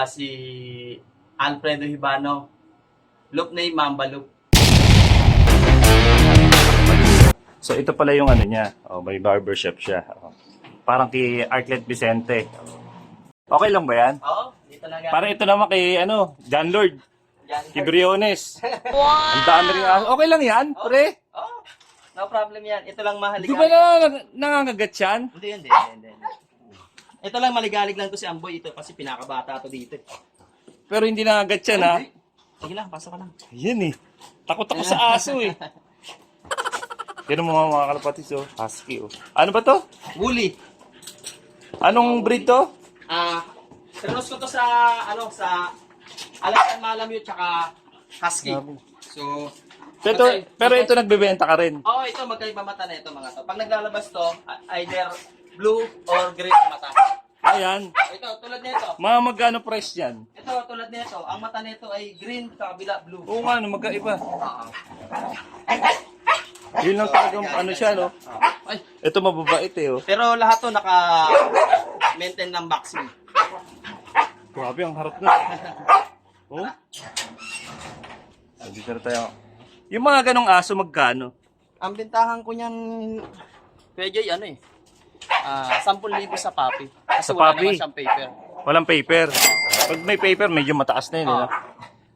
Pala si Alfredo Hibano. Loop name, Mamba Loop. So ito pala yung ano niya. Oh, may barbershop siya. Oh. Parang kay Arclet Vicente. Okay lang ba yan? Oo, dito lang yan. Parang ito naman kay ano, John Lord. Yan. Kay Briones. Ang dami rin. aso. Okay lang yan, pre. Oo, no problem yan. Ito lang mahaligalig. Di ba na nangangagat yan? Hindi, hindi, hindi, hindi. Ito lang maligalig lang to si Amboy ito kasi pinakabata to dito. eh. Pero hindi nangangagat yan ha. Sige lang, pasok ka lang. Yan eh. Takot ako sa aso eh. Yan mo mga mga kalapatids oh. Husky oh. Ano ba to? Woolly. Anong breed to? Ah, tranos ko to sa ano sa Alasan Malamute tsaka Husky. So, Pero, Okay. pero ito nagbebenta ka rin. oh, ito magkaiba mata na ito mga to. Pag naglalabas to, either blue or gray ang mata. Ayan. Ito, tulad nito. Mga magkano price yan? Ito, tulad nito. Ang mata nito ay green sa kabila blue. Oo nga, no, magkaiba. Oo. Yun lang talagang ano siya, no? Ay, Ito mababait eh, oh. pero lahat to naka maintain ng vaccine. Grabe, ang harap na. Oh? Dito na tayo. Yung mga ganong aso, magkano? Ang bintahan ko niyan, Jay, ano eh, ah 10,000 sa papi. Kasi Sa wala papi? naman siyang paper. Walang paper. Pag may paper, medyo mataas na yun, eh, no? Ah.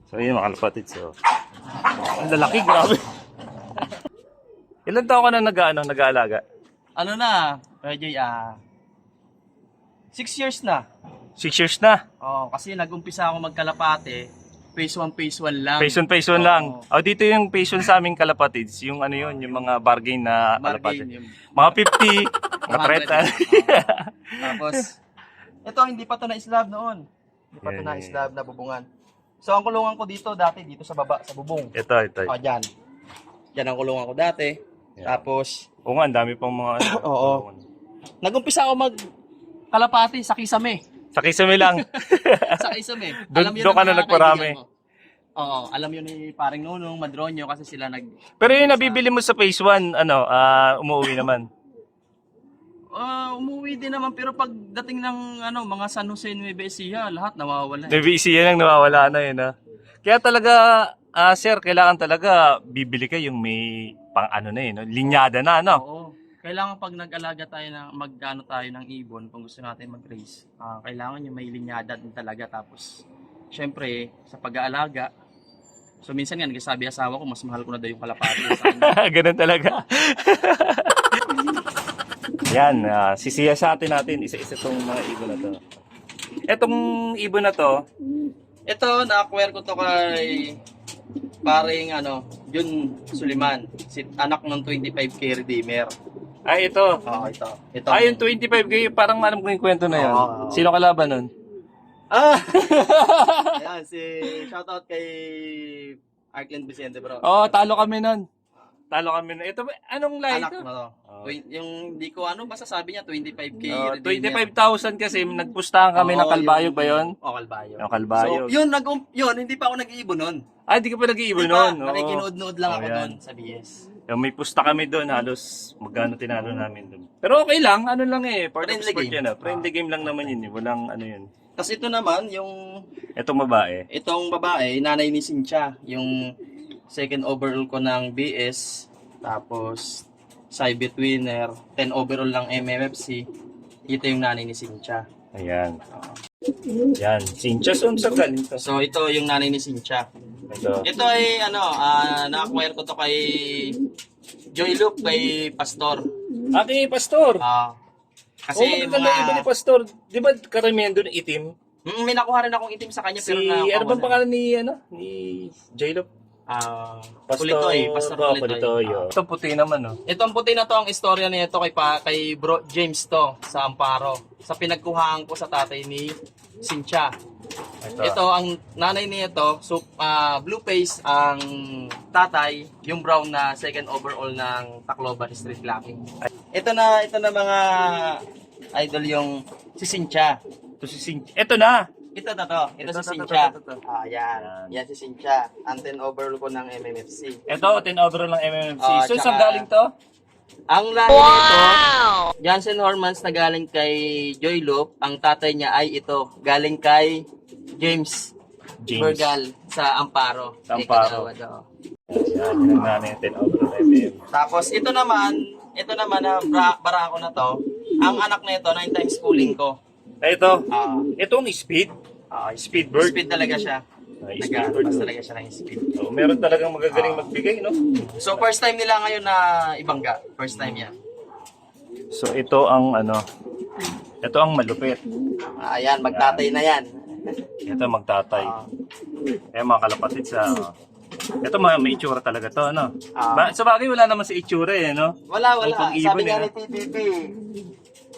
So, yun, mga. So, ang lalaki, grabe. Ilan taon ka na nag, ano, nag-aalaga? Ano na, Jay, ah, 6 years na. Six years na. Oh, kasi nag-umpisa ako magkalapate, phase 1, phase 1 lang. Phase 1, phase 1 Oo. lang. O, dito yung phase 1 sa aming kalapatids. Yung ano yun, yung mga bargain na Bargain kalapatid. yung Mga 50, 30. Tapos, ito, hindi pa to na-slab noon. Hindi pa to Yeah, yeah, na-slab na bubungan. So, ang kulungan ko dito dati, dito sa baba, sa bubong. ito, ito. O, dyan. Dyan ang kulungan ko dati. Yeah. Tapos, Oo nga, ang dami pang mga... ano, Oo. nag-umpisa ako mag kalapati sa kisame. Sa kisame lang. Sa kisame. Doon- doon ng ka na mga nagparami. kaibigan. Oo, alam yun ni paring Nunong, Madronyo, kasi sila nag... Pero yung nabibili mo sa phase 1, ano, ah, umuwi naman. Ah, umuwi din naman, pero pagdating ng ano, mga San Jose Nueva Ecija, lahat nawawala. eh. Nabisi yan ang nawawala na yun, ha? Kaya talaga, ah, sir, kailangan talaga bibili ka yung may pang ano na yun, no? linyada na, no? Oo. Kailangan pag nag-alaga tayo ng magkano tayo ng ibon kung gusto natin mag-raise, ah, kailangan yung may linyada din talaga tapos syempre sa pag-aalaga So minsan nga nagsasabi asawa ko mas mahal ko na daw yung kalapati. Ganun talaga. Yan, ah, sisiyasatin natin isa-isa tong mga ibon na to. Etong ibon na to, Ito na-acquire ko to kay paring ano, Jun Suliman, si anak ng 25k redeemer. ay ito. Oo, ito. Ito. Ay, yung 25 kayo, parang alam ko yung kwento na yun. Oo. Sino kalaban nun? Ah! Ayan, si shoutout kay Arkland Vicente bro. Oo, talo kami nun. Talo kami nun. Ito, anong lahi Anak ito? mo to. Twen- Yung hindi ko ano, basta sabi niya 25k Oh, redeemer. 25,000 kasi nagpustahan kami Oo, ng Kalbayog yung- ba yun? O, Kalbayog. Yung Kalbayog. So, yun, nag yun, hindi pa ako nag-iibon nun. Ah, di ka pa nag-iibon Hindi pa, nun. Oo. Nakikinood-nood lang Oh, ako yan. nun sa BS. Yung may pusta kami doon, halos magkano tinalo namin doon. Pero okay lang, ano lang eh, part of Friendly sport game. yan ah. Friendly game lang naman yun eh, walang ano yun. Tapos ito naman, yung Etong babae. itong babae, nanay ni Cynthia, yung second overall ko ng BS, tapos Cybit winner, 10 overall ng MMFC, ito yung nanay ni Cynthia. Ayan. Yan, Sinchas on sa galing to. So ito yung nanay ni Cynthia. Ito. Ito ay ano, ah, na-acquire ko to kay Joy Luke, kay Pastor. Ate Pastor. Ah, Kasi kasi oh, maganda mga, iba ni Pastor. Di ba karamihan doon itim? Mm, may nakuha rin akong itim sa kanya Si, pero na ano bang pangalan ni, ano? Ni J-Lop? Ah, Pastor Kulitoy, Pastor oh, Kulitoy. Kulitoy, Ah. Ito puti naman, oh. Itong puti na to ang istorya nito kay pa, kay Bro James to sa Amparo. Sa pinagkuhaan ko sa tatay ni Cynthia. Ito. Ito ang nanay niya to, so ah, blue face ang tatay, yung brown na second overall ng Tacloban Street Locking. Ito na ito na mga idol yung si Cynthia. Ito si Sin. Ito na. Ito na to, ito, Ito, si ito, ito, Cynthia. Ah, yan. Yan si Cynthia. Ang 10 overall ko ng MMFC. Ito, 10 overall ng MMFC. Ah, so, saan tsaka- galing to? Ang lahi nito, Johnson Hormans na galing kay Joy Loop. Ang tatay niya ay ito, galing kay James, James. Bergal sa Amparo. Sa Kay Amparo. Kagawad, oo. Yan, yun ang nanay 10 over 11. Tapos ito naman, ito naman na bra- barako na to. Ang anak nito, 9 times schooling ko. Eh, ito, Ah, itong speed. ah, Speed bird. speed talaga siya. Ay, speed bird. Nag-aas talaga siya ng speed. So, meron talagang magagaling magbigay, no? So first time nila ngayon na ibangga. First time yan. So, ito ang ano, ito ang malupit. Ah, Ayan, magtatay na yan. Ito magtatay. Ah, Eh, mga kalapatid sa... ito mga may itsura talaga to, ano? Ah. Ba, sa bagay, wala naman sa itsura, eh, no? wala, wala. Sabi nga eh, ni TPP,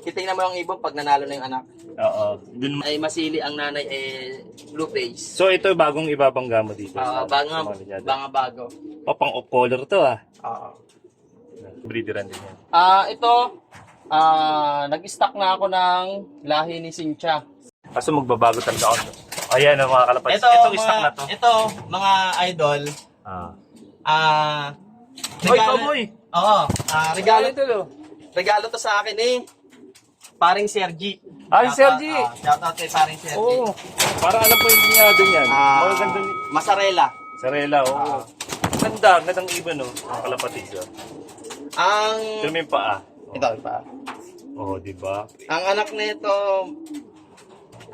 titingnan mo yung ibon pag nanalo na yung anak. Oo. Dun, Ay masili ang nanay eh blue face. so, ito bagong ibabangga mo dito. Ah, sa- banga, sa mga linyada. banga bago. O, pang off color to, ah. Oo. Breederan din yan. Ah, ito, ah, nag-stock na ako ng lahi ni Cynthia. Kaso magbabago talaga ako. Ayan, ang mga kalapatid. Ito, Itong mga, stock na to. ito, mga idol, Ah. ah, Hoy, cowboy! Oo, ah, regalo, regalo to sa akin eh. Paring Sergi. Ay, Shoutout, Sergi! ah, shoutout kay Paring Sergi. Oo. Para alam ko yung linyado niyan. Ah, Magaganda ni... Masarela. Sarela, oo. Ganda, gandang iba, no? Mga kalapatid, oh. Ang, Ito may paa. ito pa. Oo, oh, di ba? Ang anak nito,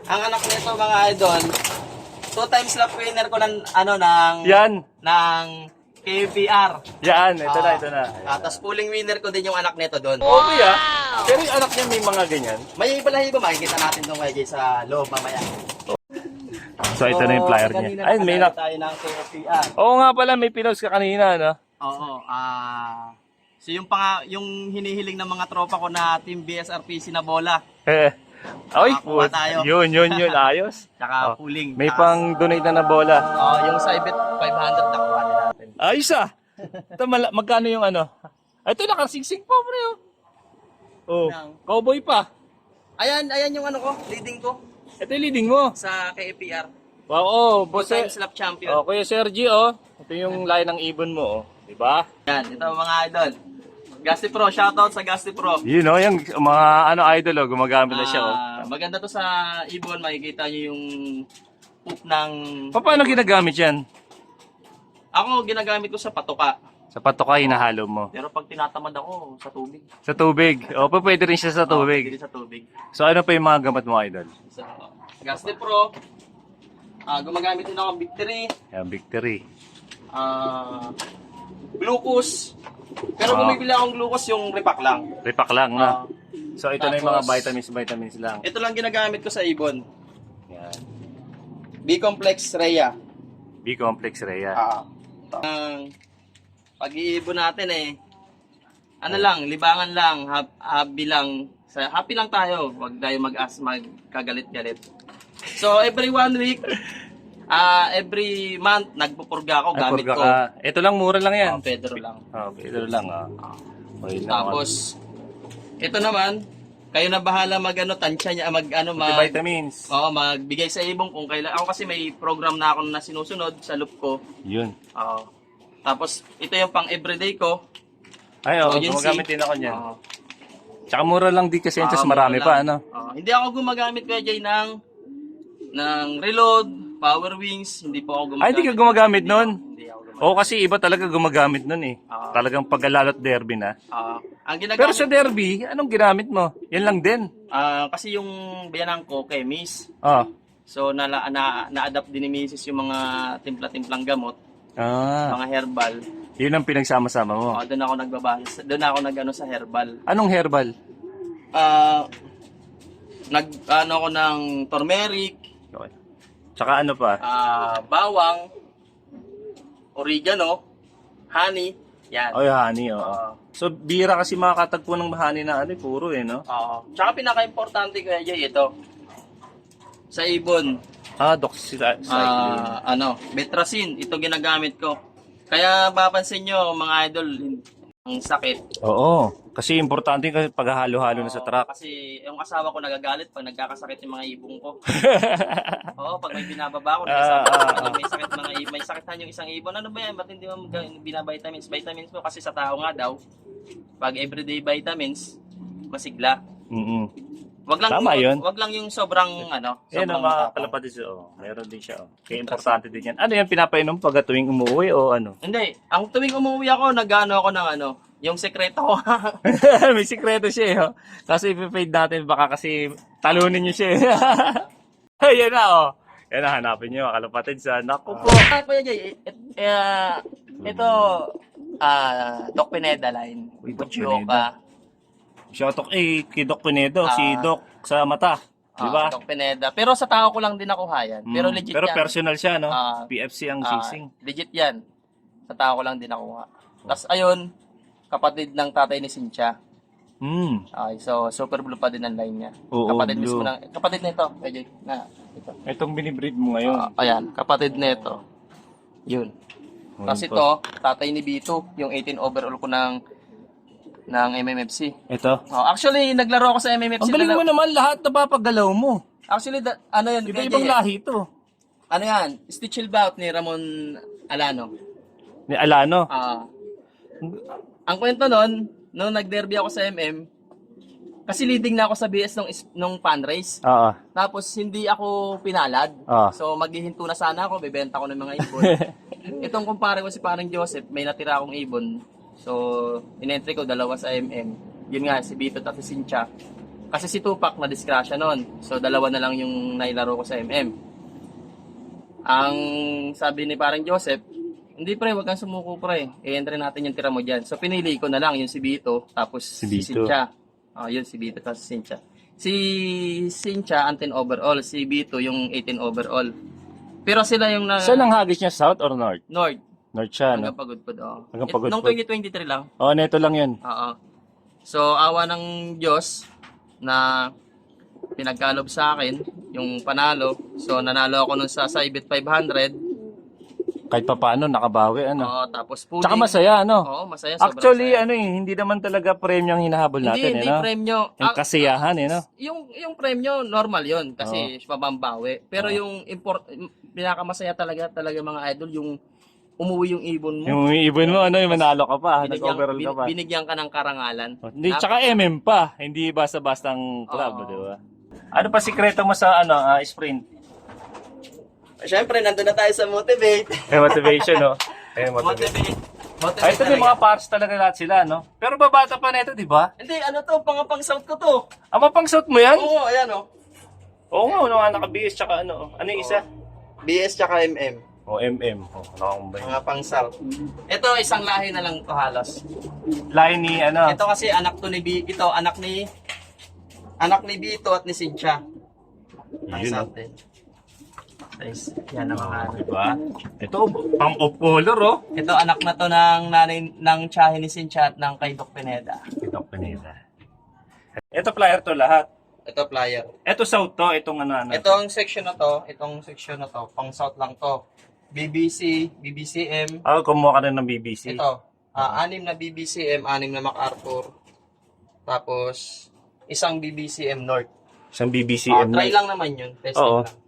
ang anak nito mga idol, two times lap winner ko ng, ano, ng, Yan! ng KPR. Yan, ito na, Ah, ito na. Ah, tapos pulling winner ko din yung anak nito doon. Okay, ah. Pero yung anak niya may mga ganyan. May balahibo, makikita natin doon kay sa loob mamaya. So, ito na yung flyer niya. Ay, may nak... tayo ng KPR. Oo nga pala, may pinost ka kanina, no? Oo, ah... so yung pang yung hinihiling ng mga tropa ko na Team BSRPC na bola, Eh. Ay, Nakakuha tayo. Yun, yun, yun. Ayos. tsaka Oh, pulling. May Tsaka- pang donate na na bola. Oh, yung Cybet 500 nakuha din natin. Ayos ah. Ito, mala- magkano yung ano? Ay, ito, nakasingsing pa, pre. Oh. Oh, Nang- cowboy pa. Ayan, ayan yung ano ko, leading ko Ito yung leading mo. sa KPR. Wow, oh, Two boss. times lap champion. Oh, Kuya Sergi, oh. Ito yung line ng ibon mo, oh. Diba? Yan, ito mga idol. Gasti Pro, shoutout sa Gasti Pro. Yun, oh, yung mga ano idol, oh, gumagamit na siya, oh. Ah, maganda to sa ibon, makikita nyo yung poop ng... Pa- Paano ginagamit yan? Ako, ginagamit ko sa patuka. Sa patoka, hinahalo mo. Pero pag tinatamad ako, sa tubig. Sa tubig. O, pwede rin siya sa Oh, tubig. pwede sa tubig. So, ano pa yung mga gamot mo, idol? So, Gasti Pro. Ah, gumagamit din ako ng Victory. Yan, victory. Ah, glucose. Pero Ah. bumibili akong glucose yung repack lang. Repack lang, Ah, na. So, ito na yung mga tapos- vitamins, vitamins lang. ito lang ginagamit ko sa ibon. Yan. B-complex Rhea. B-complex Rhea. Ah. Ang pag-iibon natin eh. Ano lang, libangan lang, hap- happy lang. Sa happy lang tayo, wag tayo mag-as magkagalit-galit. So every one week, ah every month nagpupurga ako Ay, gamit purga ko. ka. Ito lang, mura lang yan. Oh, Pedro lang. Oh, Pedro lang, ah. Okay, na, Tapos ito naman, kayo na bahala mag ano, tansya niya mag ano mag vitamins. Oo, magbigay sa ibong kung kailan. Ako kasi may program na ako na sinusunod sa loop ko. Yun. Oo. Tapos, ito yung pang everyday ko. Ay, oh, yun gumagamit din ako niyan. Oo. Tsaka mura lang din kasi Oo, tas marami mura pa, lang. ano? Oo. hindi ako gumagamit kaya Jay ng ng reload, power wings, hindi po ako gumagamit. Ay, hindi ka gumagamit nun? Hindi ako. Oo, kasi iba talaga gumagamit nun eh. Oo. Talagang pag-alalot derby na. Oo. ang Pero ginagamit, sa derby, anong ginamit mo? Yan lang din. ah, kasi yung biyanang ko, Kemis, Oh. so na, na, na-adapt din ni Mrs. yung mga timpla-timplang gamot, Ah, mga herbal. yun ang pinagsama-sama mo. Oh, doon ako nagbabase. Doon ako nagano sa herbal. Anong herbal? Ah, nag ano ako ng turmeric, Okay. Tsaka ano pa? ah, bawang, oregano, honey, yan. Oy, honey, oo. Oo. So, bira kasi makakatagpo ng honey na ano, eh, puro eh, no? Oo. Tsaka pinaka-importante ko Jay, ito. Sa ibon, Ah, doxycycline. ah, ano, betracin, ito ginagamit ko. Kaya papansin nyo, mga idol, ang sakit. Oo. Kasi importante kasi paghahalo-halo na sa Oo, truck. Kasi yung asawa ko nagagalit pag nagkakasakit yung mga ibong ko. Oo, pag may binababa ko, Ah, nagsasabi ah, ko, ah. may sakit mga ibon, may sakitan yung isang ibon. Ano ba yan? Ba't hindi mo mag- binavitamins? Vitamins mo kasi sa tao nga daw, pag everyday vitamins, masigla. Mm-mm. Wag lang Tama yun. Wag lang yung sobrang ano, Yan sobrang ang mga matapang. kalapatids. Oh, meron din siya. Oh. Kaya importante din yan. Ano yan, pinapainom pag tuwing umuwi o ano? Hindi, ang tuwing umuwi ako, nag-ano ako ng ano, yung sekreto ko. May sikreto siya eh. Oh. Kasi ipipade natin baka kasi talunin niyo siya eh. Ayan na oh. Yan na, hanapin niyo mga kalapatids. ah. Naku po. Ah, Kuya Jay, et, eh, ito, ah, Doc Pineda line. Uy, Doc Butchioka. Shoutout eh, kay Doc Pinedo, si Ah. Doc sa mata. Di ba? Ah, Doc Pineda. Pero sa tao ko lang din nakuha yan. Pero Mm, legit Pero yan. personal siya, no? Ah, PFC ang Ah, sising. legit yan. Sa tao ko lang din nakuha. Tapos ayun, kapatid ng tatay ni Cynthia. Hmm. Okay, so super blue pa din ang line niya. Oo, kapatid blue. mismo ng, kapatid nito, Jay, na, ito. Itong binibreed mo ngayon. Ah, ayan, kapatid nito. Yun. Ayun Tapos po. ito, tatay ni Bito, yung 18 overall ko ng ng MMFC. Ito. Oh, actually, naglaro ako sa MMFC. Ang galing mo naman, lahat napapagalaw mo. Actually, da- ano yun? Iba-ibang lahi to. Ano yan? Stitch Bout ni Ramon Alano. Ni Alano. Ah. ang kwento nun, nung nag-derby ako sa MM, kasi leading na ako sa BS nung, nung fan race. Oo. Tapos hindi ako pinalad. Ah. So maghihinto na sana ako, bebenta ko ng mga ibon. Itong kumpare ko si parang Joseph, may natira akong ibon. So, in-entry ko dalawa sa MM. Yun nga, si Bito at si Cynthia. Kasi si Tupac na disgrasya nun. So, dalawa na lang yung nailaro ko sa MM. Ang sabi ni parang Joseph, hindi pre, wag kang sumuko pre. I-entry natin yung tira mo dyan. So, pinili ko na lang yung si Bito, tapos si, Bito. Cynthia. Oh, yun si Bito, tapos si Cynthia. Si ang 10 overall. Si Bito, yung 18 overall. Pero sila yung na... Saan ang hagis niya? South or North? North. North siya, no? Hanggang pagudpud, oo. Hanggang It- Pagudpud. Nung 2023 lang. Oo, neto lang yun. Oo. So, awa ng Diyos na pinagkalob sa akin, yung panalo. So, nanalo ako nun sa Cybit 500. Kahit pa paano, nakabawi, ano? Oo, tapos pooling. Tsaka masaya, ano? Oo, masaya. sobrang Actually, saya. ano eh, hindi naman talaga premyo ang hinahabol hindi, natin, hindi eh, no? premyo. Yung Ah, kasiyahan, eh, no? yung yung premyo normal yon kasi mabambawi. Pero yung import pinakamasaya talaga talaga mga idol yung umuwi yung ibon mo. Yung ibon mo, ano, yung manalo ka pa, binigyan, nag-overall ka pa. binigyan ka ng karangalan. Oh, Hindi, tsaka MM pa, hindi basta-bastang club, Oo. di ba? Ano pa sikreto mo sa ano, ah, sprint? Siyempre, nandun na tayo sa motivate. Eh, motivation, no? Eh, motivation. Motivate. Motivate Ay, ito yung talaga. mga parts talaga lahat sila, no? Pero babata pa na ito, di ba? Hindi, ano to, pangapang sound ko to. Ang mapang-suit mo yan? Oo, ayan oh. Oo nga, ano nga, naka-BS, tsaka ano, ano yung isa? BS tsaka MM. O, MM. O, nakakumbay. Pangapang sound. Ito, isang lahi na lang to halos. Line ni, ano, Ito kasi anak to ni B, ito anak ni anak ni Bito at ni Cynthia. Ang Yun, din. Guys, yan ang mga ano. di ba? Ito, pang of color, oh. Ito anak na to ng nanay ng tiyahin ni Cynthia at ng kay Doc Pineda. Ito, panila. Ito, flyer to lahat. Ito flyer. Ito, south to, itong ano, ano. Ito ang section na to, itong section na to, pang south lang to. BBC, BBCM, Ah, kumuha ka na ng BBC. ito. ah, anim na BBCM, anim na MacArthur. Tapos isang BBCM North. Isang Ah, BBCM try lang naman yun. Testing Oo. lang.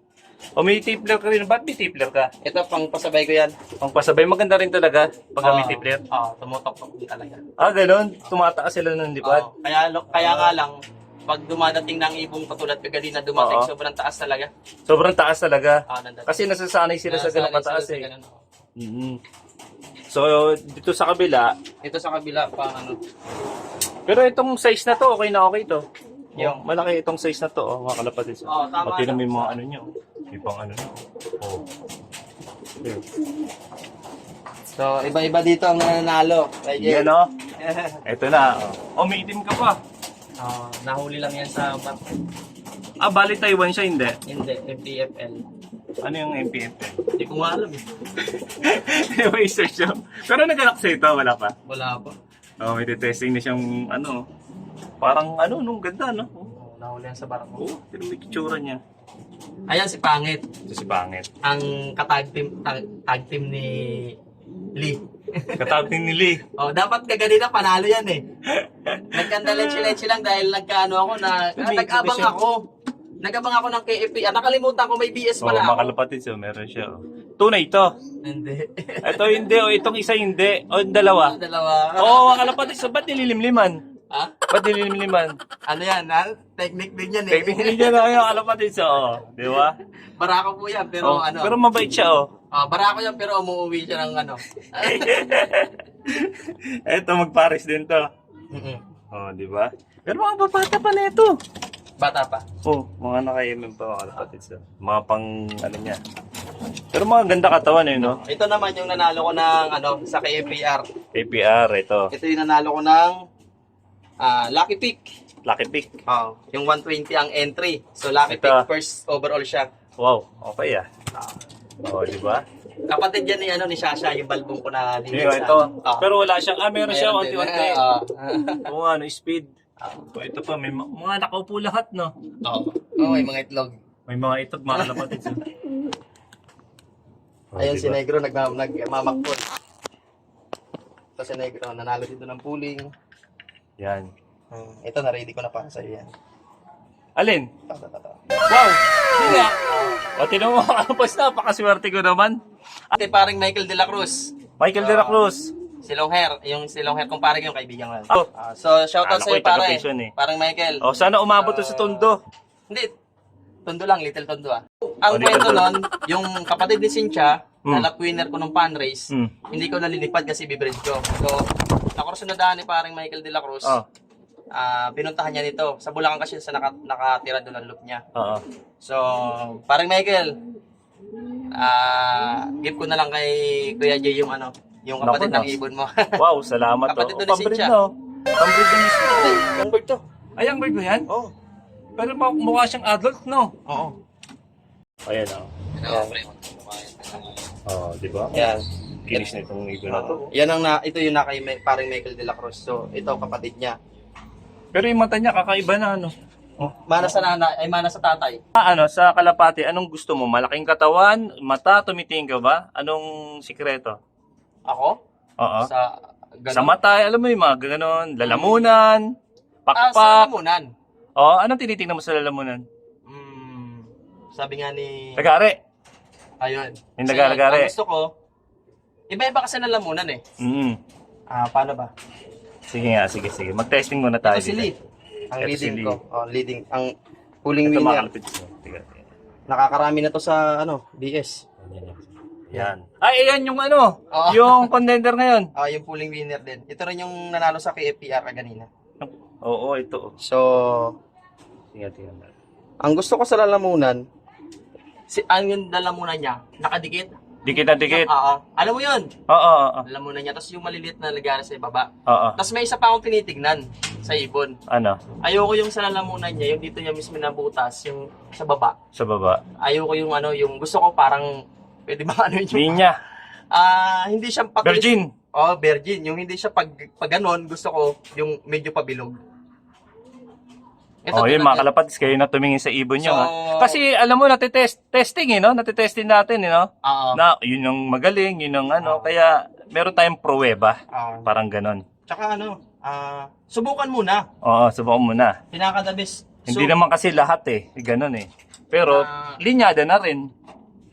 O, may tipler ka rin. Ba't may tipler ka? Ito pang pasabay ko yan. Ang pasabay, maganda rin talaga pag may Oo. tipler. Oo, tumutok-tok din talaga. Ah, ganun. Tumataas sila ng lipad. Oo, kaya, lo- kaya nga lang, pag dumadating ng ibong katulad kagali na dumating, Oo. sobrang taas talaga. Sobrang taas talaga. Ah, nandating. Kasi nasasanay sila sa Nasanay kataas eh. ganun. Mhm. So, dito sa kabila, Ito sa kabila pa, ano, pero itong size na to, okay na okay to. Yung- Yung malaki itong size na to, oh, mga kalapatid. Oo, tama Pati na may mga ano nyo. May pang ano nyo. Oh. Okay. So, iba-iba dito ang nananalo. Yan oh. Ito na. Oh, oh may itim ka pa. Ah, nahuli lang yan sa map. Ah, bali Taiwan siya, hindi. Hindi, MPFL. Ano yung MPFL? Hindi ko nga alam eh. may search siya. Pero naganak sa ito, wala pa. Wala pa. Oh, may testing na siyang ano. Parang ano, nung ganda, no? Oh, Oh, nahuli yan sa barko. oh pero may kitsura niya. Ayan si Pangit. Ito si Pangit. Ang katag team, tag, tag team ni Lee. Katabi ni Lee. Oh, dapat kaganina panalo yan eh. Nagkandaleche-leche lang dahil nagkaano ako na, ah, nag-abang ako. Nag-abang ako ng KFP. Ah, nakalimutan ko may BS Oh, pala mga ako. kalapatid so meron siya. Oh. Tunay ito. Hindi. Ito hindi, o itong isa hindi. O yung dalawa. Dalawa. Oo, oh, mga kalapatid so ba't nililimliman? Ah? Ba't nililimliman? Ano yan, ha? Technique din yan eh. Technically dyan ako yung kalapatid so, oh. Di ba? Barako po yan, pero Oh, ano. Pero mabait siya, oh. Ah, barako yan, pero umuwi siya ng ano. Ito, magpares din to. Mm-mm. Oh, di ba? Pero mga babata pa na ito. Bata pa. Oh, mga naka-MM pa mga kalapatid so. Mga pang, ano niya. Pero mga ganda katawan eh, no? Ito naman yung nanalo ko ng ano sa KFPR. APR, ito. Ito yung nanalo ko ng ah, Lucky Pick. Lucky pick. Oh, yung 120 ang entry. So Lucky Ito. Pick first overall siya. Wow, okay ah. Oh, di ba? Kapatid yan ni ano ni Shasha, yung balbong ko na Yung linis. ito. Ah. Pero wala siyang, ah, meron siya onti-onti. Ah, Oo nga, ano, speed. Oh, ito pa, may ma- mga nakaupo lahat, no? Oo. Oo, may mga itlog. May mga itot, mga kalapatid. so. Oh, Ayun si diba? Negro nag nagmamakpon. Ito si Negro, nanalo dito ng pooling. Yan. Hmm, ito na ready ko na para sa iyo yan. Alin? Ito, ito, ito. Wow! Hindi nga. O, tinan mo, basta, napakaswerte ko naman. Ate paring Michael De La Cruz. Michael De La Cruz. Si Long Hair, yung si Long Hair kung parang yung kaibigan ko. Oh. Ah, so shoutout sa ko iyo yung pare. eh. Parang Michael. O, sana umabot to sa tondo. Hindi. Tondo lang, little tondo ah. Ang Oh, little kwento tondo. nun, yung kapatid ni Cynthia, Hmm. na luck winner ko ng fan race, Hmm. hindi ko nalilipad kasi bibred ko. So, nakursunadahan ni parang Michael De La Cruz. Oh, Ah, pinuntahan niya nito. Sa Bulacan kasi sa naka, nakatira doon ang loop niya. oo. So, parang Michael, ah, give ko na lang kay Kuya Jay yung ano, yung kapatid Naku, ng nas- ibon mo. Wow, salamat. Kapatid oh. to ni Pambrid Cynthia. na, oh. Pambrid na mismo. yung bird to. Ay, ang bird mo yan? Oo. Pero mukha siyang adult, no? Oo. Ayan, oh. Oo, di ba? Yan. Kinis na itong ibon na to. Yan ang na, ito yung na kay Ma- parang Michael De La Cruz. So, ito kapatid niya. Pero yung mata niya, kakaiba na, ano? Oh. Mana sa nana, ay mana sa tatay. Ah, ano, sa kalapati, anong gusto mo? Malaking katawan? Mata? Tumitingin ka ba? Anong sikreto? Ako? Oo. Sa ganun. Sa mata, alam mo yung mga ganon, lalamunan, Ah, sa pakpak. lamunan. Oo, anong tinitingnan mo sa lalamunan? Hmm, sabi nga ni... Tagare. Ayun. Yung Kasi nagagari. Ang gusto ko, iba-iba kasi ng lamunan eh. Mm. Ah, paano ba? Sige nga, sige, sige. Mag-testing muna tayo. Ito si Lee. Ang Ito si leading Lee. ko. Oh, leading. Ang pulling Ito winner. kalapit. Tiga, tiga. Nakakarami na to sa ano, DS. Yan. Ay, ayan yung ano, Oo. yung contender ngayon. Ah, yung pulling winner din. Ito rin yung nanalo sa KFPR kanina. Oo, ito. So, Tiga, tiga. ang gusto ko sa lalamunan, si ang yung lalamunan niya, nakadikit. Dikit na dikit. Oo. Alam mo yun? Oo, oo, oo. Lalamunan niya. Tapos yung maliliit na lagara sa baba. Oo. Tapos may isa pa akong tinitignan sa ibon. Ano? Ayoko yung sa lalamunan niya, yung dito niya mismo nabutas, yung sa baba. Sa baba. Ayoko yung ano, yung gusto ko parang, pwede ba ano yung, Ninya. ah, hindi siya patulis. Virgin. Oh, virgin. Yung hindi siya pag, pag ganon, gusto ko yung medyo pabilog. Oh, yun mga kalapatis, kayo na tumingin sa ibon nyo. So- ha? Kasi alam mo, natitest, testing eh, no? Natitesting natin, eh, no? Oo. Na, yun yung magaling, yun yung ano. Oo. Kaya, meron tayong pruweba. Oo. Parang ganon. Tsaka ano, ah, subukan muna. Oo, subukan mo na. Pinaka the best. Hindi naman kasi lahat eh. Ganon eh. Pero, Ah. linyada na rin.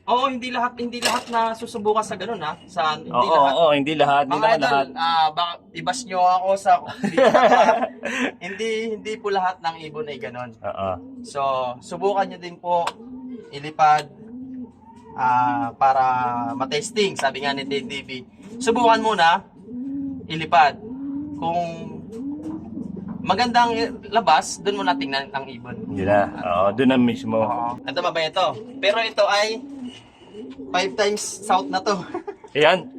Oo, hindi lahat hindi lahat na susubukan sa ganun ha. Sa hindi Oo, lahat. oo, hindi lahat. Hindi Mga naman idol, lahat. ah, baka ibas nyo ako sa hindi hindi po lahat ng ibon ay ganun. Oo. So, subukan nyo din po ilipad ah, para matesting, sabi nga ni TNTV. Subukan muna ilipad. Kung magandang labas, doon mo na tingnan ang ibon. Hindi na. Oo, doon na mismo. Oo. Ito ba ito? Pero ito ay five times south na to. Ayan.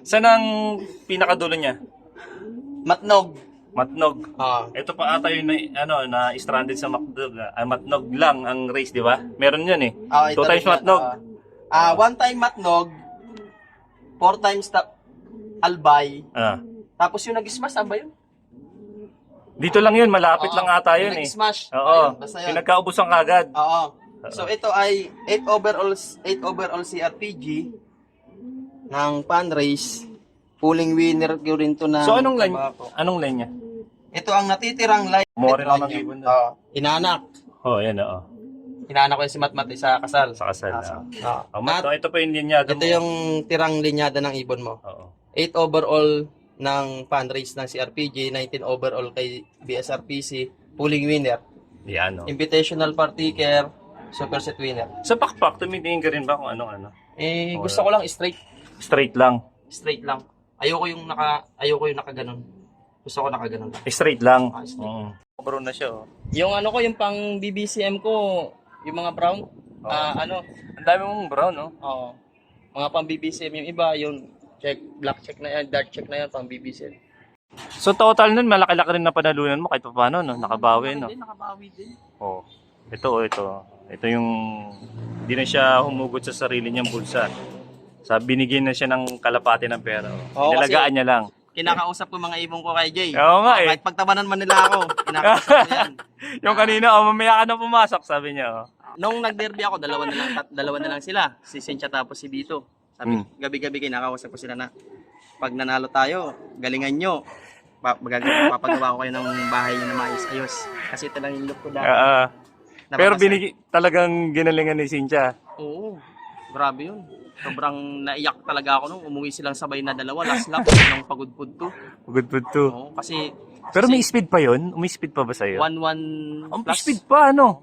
Saan ang pinakadulo niya? Matnog. Matnog. Oo. Ito pa ata yung na, ano, na stranded sa Matnog. Ah, Matnog lang ang race, di ba? Meron yun eh. Ah, ito Two times rin yan. matnog. Ah, ah, one time matnog, four times ta- albay, Ah. tapos yung nag-smash, ba yun? Dito lang yun, malapit Oo, lang ata yun eh. Nag-smash. Oo. Ayun, basta yun. Pinagkaubusan kagad. Oo. So ito ay 8 overall 8 overall CRPG ng pan race pulling winner ko rin to na So anong line? Anong line niya? Ito ang natitirang line. More lang ng ibon na. Oo. Inaanak. Oh, yan oo. Inaanak ko yung si Matmat sa kasal. Sa kasal. Ah, ah. Oo. Oh, mat, At ito pa yung linyado ito mo. yung tirang linyada ng ibon mo. Oo. 8 overall ng fundraise ng CRPG, 19 overall kay BSRPC, pulling winner, Yan, oh. invitational partiker, super set winner. Sa pakpak, tumitingin ka rin ba kung ano-ano? Eh, Wala. gusto ko lang straight, Straight lang. straight lang. Ayoko yung naka, ayoko yung nakaganon. Gusto ko nakaganon lang. Straight lang. Ah, straight. Oo. Brown na siya, oh. Yung ano ko, yung pang BBCM ko, yung mga brown, Oo. ah, ano, Ang dami mong brown, no? oo, mga pang BBCM yung iba, yung check, black check na yan, dark check na yan, pang BBCM. So total nun, malaki-laki rin na panalunan mo kahit pa paano, no? Nakabawi, no? Hindi, nakabawi din. Oh. Ito, oh, ito. Ito yung hindi na siya humugot sa sarili niyang bulsa. Sa binigyan na siya ng kalapati ng pera. Oh. Oo, Inalagaan niya lang. Kinakausap ko mga ibon ko kay Jay. Oo nga, eh. Kahit pagtabanan man nila ako, kinakausap ko yan. Yung kanina, oh, mamaya ka na pumasok, sabi niya. Oh. Nung nag-derby ako, dalawa na lang, tat- dalawa na lang sila. Si Cynthia tapos si Bito. Sabi, Hmm. gabi-gabi kinakausap ko sila na, pag nanalo tayo, galingan nyo. Papagawa ko kayo ng bahay nyo na maayos-ayos. Kasi ito lang yung look ko dati. Ah. pero binig talagang ginalingan ni Cynthia. Oo, grabe yun. Sobrang naiyak talaga ako nung umuwi silang sabay na dalawa. Last lap, nung pagudpud to. Good to. Oo, kasi Pero may speed pa yon? May speed pa ba sa'yo? 1-1 Ang plus. speed pa, ano?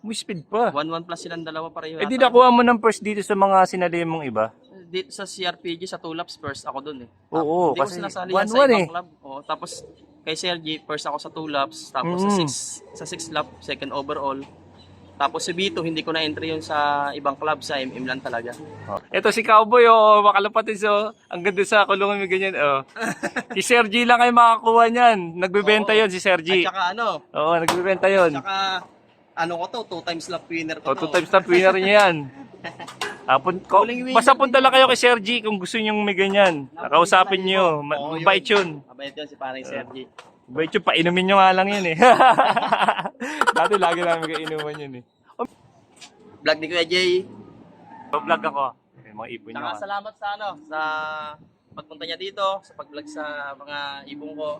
May speed pa. 1-1 plus silang dalawa pareho. Eh di nakuha mo ng first dito sa mga sinali mong iba. dito sa CRPG sa Tulaps first ako doon eh. Oo, Hindi ko kasi sinasali yan sa 1-1 ibang eh. club. Oo, tapos kay Sergi first ako sa Tulaps, tapos sa Mm. 6 sa 6 lap second overall. Tapos si Bito hindi ko na entry yun sa ibang club sa MM lang talaga. Ito si Cowboy, oh, makalapatin so. Ang ganda sa kulungan mo ganyan, oh. si Sergi lang kayo makakuha niyan. Nagbebenta Oo. yon si Sergi. At saka ano, Oo, nagbebenta yon. saka ano ko to, two times lap winner ko O, to. two times top winner niya yan. Pun ko, Huling winner basta punta lang kayo kay Sergi kung gusto niyo may ganyan. Nakausapin niyo. Ma- Oo, yun. Mabait yun. Mabait yun si parang Sergi. Mabait yun. Painumin niyo nga lang yun eh. Dati lagi namin kainuman yun eh. Vlog ni Kuya Jay. Vlog ako. May mga ibon niyo. Saka ah. salamat sa ano, sa pagpunta niya dito, sa pag-vlog sa mga ibong ko.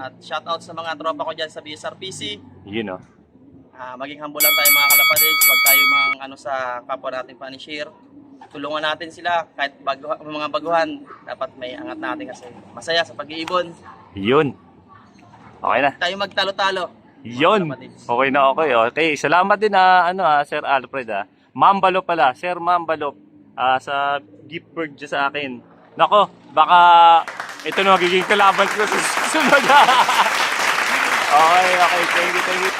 At shoutout sa mga tropa ko dyan sa BSRPC. Yun oh. Ah, maging humble lang tayo mga kalapatids, huwag tayo mang ano sa kapwa natin pa-share. Tulungan natin sila kahit bago, mga baguhan, dapat may angat natin kasi masaya sa pag-iibon. Yun. Okay na. Tayo magtalo-talo. Yun. Okay na okay. Okay, salamat din ah, ano ah, Sir Alfred ah. Mambalo pala, Sir Mambalo ah, sa gift bird dyan sa akin. Nako, baka ito na magiging kalaban ko sa susunod. okay, okay. Thank you, thank you.